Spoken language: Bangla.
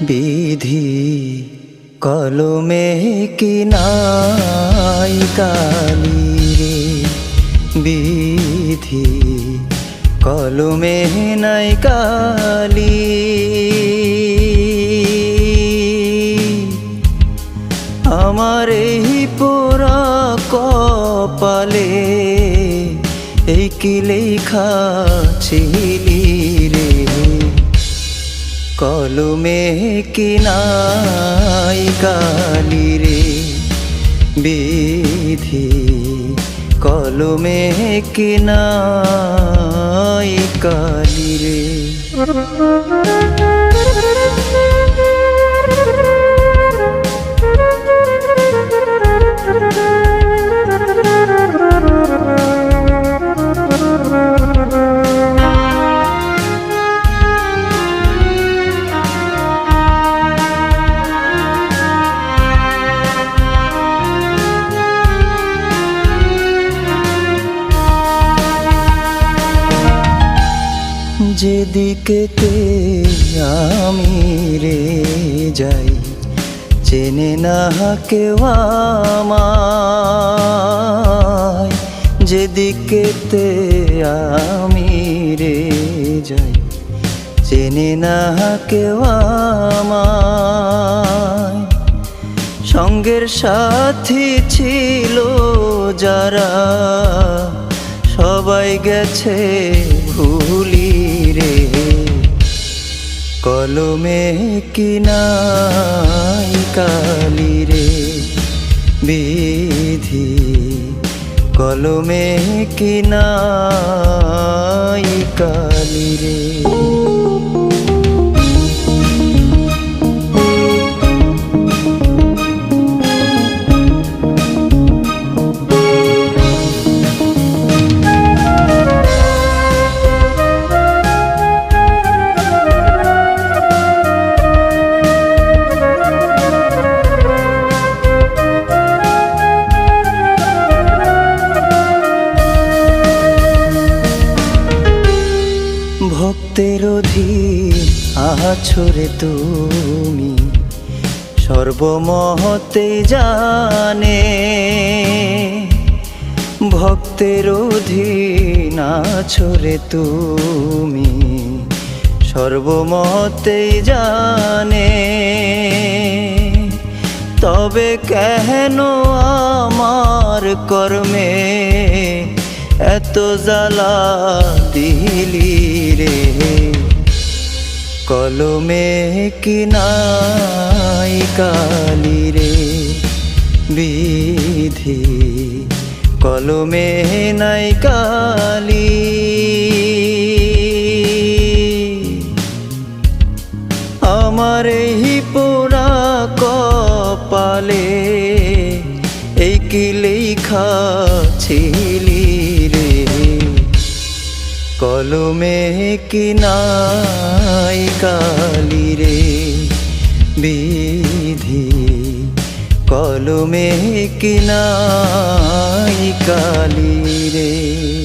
বিধি কলমে কি নাই বিধি কলমে নাই কালি। আমার এই পোড়া কপালে, এই কি লেখা ছিলি? কলমে কি নাই কালি রে? বিধি কলমে কি নাই কালি রে? যেদিকেতে আমি রে যাই, চেনে না কেউ আমায়। যেদিকেতে আমি রে যাই, চেনে না কেউ আমায়। সঙ্গের সাথী ছিল যারা, সবাই গেছে ভুলি রে। কলমে কি নাই কালি রে। বিধি। কলমে কি নাই কালি রে। ভক্তের অধীন আছরে তুমি। সর্বমহতে জানে, ভক্তের অধীন আছরে তুমি। সর্বমতে জানে, তবে কেন আমার কর্মে এত জ্বালা দিলি রে। কলমে কি নাই কালি রে বিধি। কলমে নাই কালি। আমার এই পোড়া কপালে এই কি লেখা ছিলি? কলমে কি নাই কালি রে? বিধি কলমে কি নাই কালি রে?